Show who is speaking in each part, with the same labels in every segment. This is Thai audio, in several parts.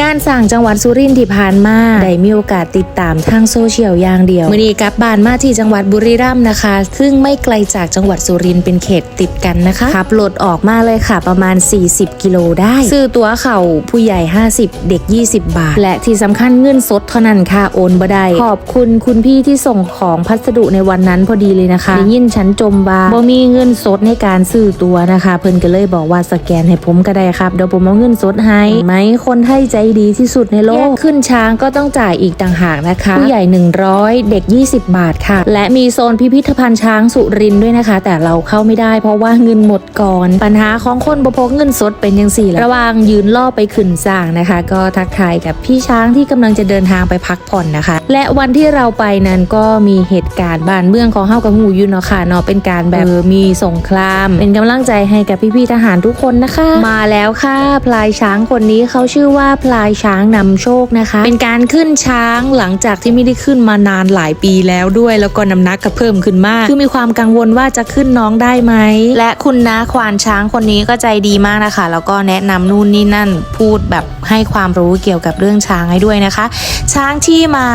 Speaker 1: งานสั่งจังหวัดสุรินทร์ที่ผ่านมาได้มีโอกาสติดตามทางโซเชียลอย่างเดียวมื่อนี้กลับบ้านมาที่จังหวัดบุรีรัมย์นะคะ ซึ่งไม่ไกลจากจังหวัดสุรินทร์เป็นเขตติดกันนะคะขับรถออกมาเลยค่ะประมาณ 40 กิโลได้ ซื้อตั๋วเข่าผู้ใหญ่ 50 เด็ก 20 บาท และที่สำคัญเงินสดเท่านั้นค่ะโอนบ่ได้ขอบคุณคุณพี่ที่ส่งของพัสดุในวันนั้นพอดีเลยนะคะได้ยินฉันจมว่าบ่มีเงินสดในการซื้อตั๋วนะคะ เพิ่นก็เลยบอกว่าสแกนให้ผมก็ได้ครับเดี๋ยวผมเอาเงินสดให้ไหมคนไทยใจดีที่สุดในโลก ขึ้นช้างก็ต้องจ่ายอีกต่างหากนะคะ ผู้ใหญ่ 100 เด็ก 20 บาทค่ะ และมีโซนพิพิธภัณฑ์ช้างสุรินทร์ด้วยนะคะ แต่เราเข้าไม่ได้เพราะว่าเงินหมดก่อน ปัญหาของคนบพกเงินสดเป็นยังสี่ละระหว่างยืนล่อไปขึ้นสร้างนะคะ ก็ทักทายกับพี่ช้างที่กำลังจะเดินทางไปพักผ่อนนะคะ และวันที่เราไปนั้นก็มีเหตุการณ์บ้านเมืองของเฮากับหูอยูเนาะค่ะเนาะเป็นการแบบเออมีสงคราม เป็นกำลังใจให้กับพี่ๆทหารทุกคนนะคะ มาแล้วค่ะพลายช้างคนนี้เขาชื่อว่าพลายช้างนำโชคนะคะ เป็นการขึ้นช้างหลังจากที่ไม่ได้ขึ้นมานานหลายปีแล้วด้วย แล้วก็น้ำหนักก็เพิ่มขึ้นมาก คือมีความกังวลว่าจะขึ้นน้องได้ไหม และคุณน้าควานช้างคนนี้ก็ใจดีมากนะคะ แล้วก็แนะนำนู่นนี่นั่นพูดแบบให้ความรู้เกี่ยวกับเรื่องช้างให้ด้วยนะคะ ช้างที่มา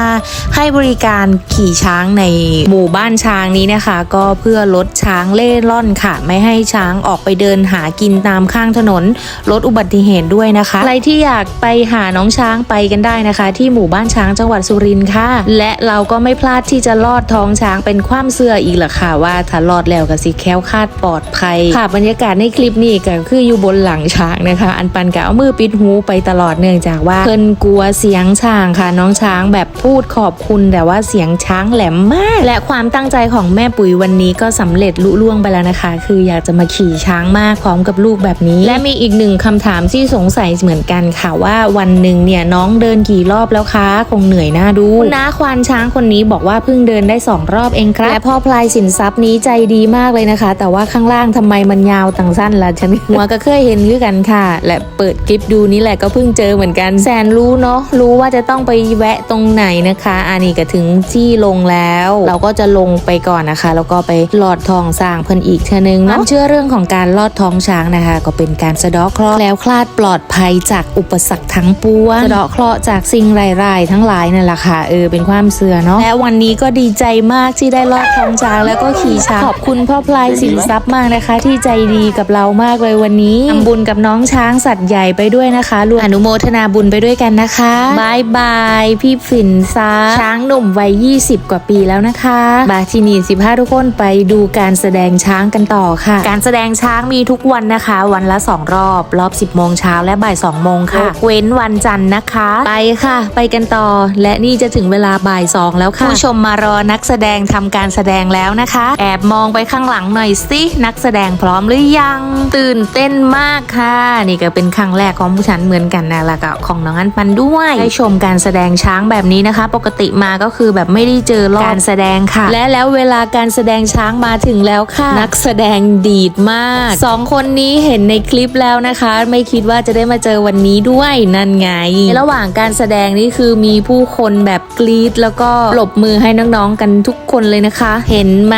Speaker 1: ให้บริการขี่ช้างในหมู่บ้านช้างนี้นะคะ ก็เพื่อลดช้างเล่ร่อนค่ะ ไม่ให้ช้างออกไปเดินหากินตามข้างถนนลดอุบัติเหตุด้วยนะคะ ใครที่อยากไปหาน้องช้างไปกันได้นะคะ ที่หมู่บ้านช้างจังหวัดสุรินทร์ค่ะ และเราก็ไม่พลาดที่จะลอดท้องช้างเป็นความเสื่ออีกล่ะค่ะว่าถ้าลอดแล้วก็สิแค้วคาดปลอดภัยค่ะบรรยากาศในคลิปนี้ก็คืออยู่บนหลังช้างนะคะ อันปันกะเอามือปิดหูไปตลอดเนื่องจากว่าเพิ่นกลัวเสียงช้างค่ะ น้องช้างแบบพูดขอบคุณแต่ว่าเสียงช้างแหลมมาก และความตั้งใจของแม่ปุ๋ยวันนี้ก็สำเร็จลุล่วงไปแล้วนะคะ คืออยากจะมาขี่ช้างมากพร้อมกับลูกแบบนี้ และมีอีกหนึ่งคำถามที่สงสัยเหมือนกันค่ะว่าวันหนึ่งเนี่ยน้องเดินกี่รอบแล้วคะคงเหนื่อยหน้าดูคุณน้าควานช้างคนนี้บอกว่าเพิ่งเดินได้2รอบเองครับและพ่อพลายสินทรัพย์นี้ใจดีมากเลยนะคะ แต่ว่าข้างล่างทำไมมันยาวต่างสั้นล่ะฉันหัวก็เคยเห็นคือกันค่ะ และเปิดคลิปดูนี่แหละก็เพิ่งเจอเหมือนกันแสนรู้เนาะรู้ว่าจะต้องไปแวะตรงไหนนะคะ อันนี้ก็ถึงที่ลงแล้ว เราก็จะลงไปก่อนนะคะ แล้วก็ไปลอดทองสร้างเพิ่นอีกเทอนึงเนาะความเชื่อเรื่องของการลอดท้องช้างนะคะ ก็เป็นการสะเดาะเคราะห์แล้วคลาดปลอดภัยจากอุปสรรคทั้งปวงสะเดาะเคราะห์จากสิ่งร้ายๆทั้งหลายนั่นแหละค่ะเออเป็นความเสื่อเนาะและวันนี้ก็ดีใจมากที่ได้ลอดท้องช้างแล้วก็ขี่ช้างขอบคุณพ่อพลายสินทรัพย์มากนะคะ ที่ใจดีกับเรามากเลยวันนี้ทำบุญกับน้องช้างสัตว์ใหญ่ไปด้วยนะคะรวมอนุโมทนาบุญไปด้วยกันนะคะบายบายพี่ฝินซาช้างหนุ่มวัย 20 กว่าปีแล้วนะคะบาทีนี่15ทุกคนไปดูการแสดงช้างกันต่อค่ะ การแสดงช้างมีทุกวันนะคะ วันละ 2 รอบ รอบ 10โมงเช้าและบ่าย2โมงค่ะยกเว้นวันจันทร์นะคะ ไปค่ะ ไปกันต่อ และนี่จะถึงเวลาบ่าย2แล้วค่ะ ผู้ชมมารอนักแสดงทำการแสดงแล้วนะคะ แอบมองไปข้างหลังหน่อยสินักแสดงพร้อมหรือยัง ตื่นเต้นมากค่ะ นี่ก็เป็นครั้งแรกของผู้ฉันเหมือนกันนะแล้วก็ของน้องอันปันด้วยได้ชมการแสดงช้างแบบนี้นะคะ ปกติมาก็คือแบบไม่ได้เจอรอบการแสดงค่ะ และแล้วเวลาการแสดงช้างมาถึงแล้วค่ะ นักแสดงดีดมากสองคนนี้เห็นในคลิปแล้วนะคะ ไม่คิดว่าจะได้มาเจอวันนี้ด้วยนั่นไง ในระหว่างการแสดงนี่คือมีผู้คนแบบกรี๊ดแล้วก็ปรบมือให้น้องๆกันทุกคนเลยนะคะ เห็นไหม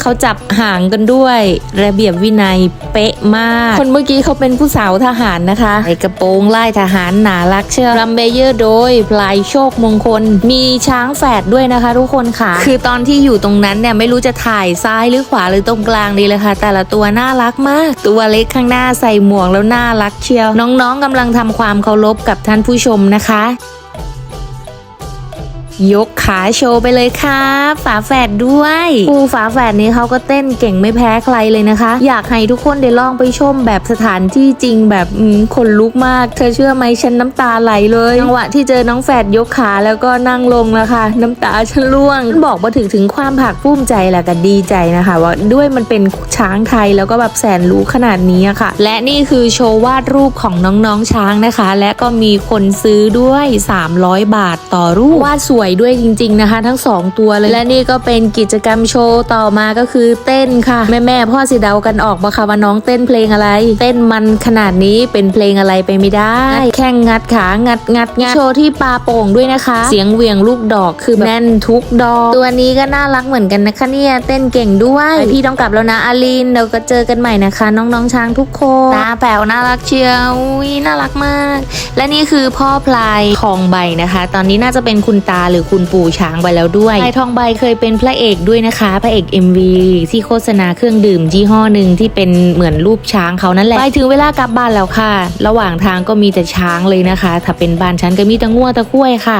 Speaker 1: เขาจับหางกันด้วย ระเบียบวินัยเป๊ะมาก คนเมื่อกี้เขาเป็นผู้สาวทหารนะคะใส่กระโปรงไลายทหารหนารักเชื่อรัมเบเยอร์โดยพลายโชคมงคล มีช้างแฝดด้วยนะคะทุกคนค่ะ คือตอนที่อยู่ตรงนั้นเนี่ยไม่รู้จะถ่ายซ้ายหรือขวาหรือตรงกลางดีเลยค่ะ แต่ละตัวน่ารักมาก ตัวเล็กข้างหน้าใส่หมวกแล้วน่ารักเชียว น้องๆกำลังทำความเคารพกับท่านผู้ชมนะคะ ยกขาโชว์ไปเลยครับฝาแฝดด้วยคู่ฝาแฝดนี้เขาก็เต้นเก่งไม่แพ้ใครเลยนะคะ อยากให้ทุกคนได้ลองไปชมแบบสถานที่จริงแบบขนลุกมาก เธอเชื่อไหมฉันน้ำตาไหลเลยจังหวะที่เจอน้องแฝดยกขาแล้วก็นั่งลงแล้วค่ะน้ำตาฉันร่วงบอกมาถึงถึงความภาคภูมิใจแหละกันดีใจนะคะ ว่าด้วยมันเป็นช้างไทยแล้วก็แบบแสนรู้ขนาดนี้อะค่ะ และนี่คือโชว์วาดรูปของน้องๆช้างนะคะ และก็มีคนซื้อด้วย 300 บาทต่อรูปวาดสวยวยด้วยจริง ๆนะคะ ทั้งสองตัวเลยและนี่ก็เป็นกิจกรรมโชว์ต่อมาก็คือเต้นค่ะ แม่แม่พ่อสิเดากันออกมาค่ะว่าน้องเต้นเพลงอะไร เต้นมันขนาดนี้เป็นเพลงอะไรไปไม่ได้ แข้งงัดขางัดงัดงัดโชว์ที่ปลาโป่งด้วยนะคะ เสียงเวียงลูกดอกคือแบบแน่นทุกดอก ตัวนี้ก็น่ารักเหมือนกันนะคะเนี่ยเต้นเก่งด้วยพี่ต้องกลับแล้วนะอาลินเดี๋ยวก็เจอกันใหม่นะคะ น้องๆช้างทุกคนตาแป๋วน่ารักเชียวน่ารักมาก และนี่คือพ่อพลายทองใบนะคะ ตอนนี้น่าจะเป็นคุณตาหรือคุณปู่ช้างไปแล้วด้วยนายทองใบเคยเป็นพระเอกด้วยนะคะพระเอก MV ที่โฆษณาเครื่องดื่มยี่ห้อหนึ่งที่เป็นเหมือนรูปช้างเขานั่นแหละไปถึงเวลากลับบ้านแล้วค่ะ ระหว่างทางก็มีแต่ช้างเลยนะคะ ถ้าเป็นบ้านฉันก็มีแต่งัวตะกล้วยค่ะ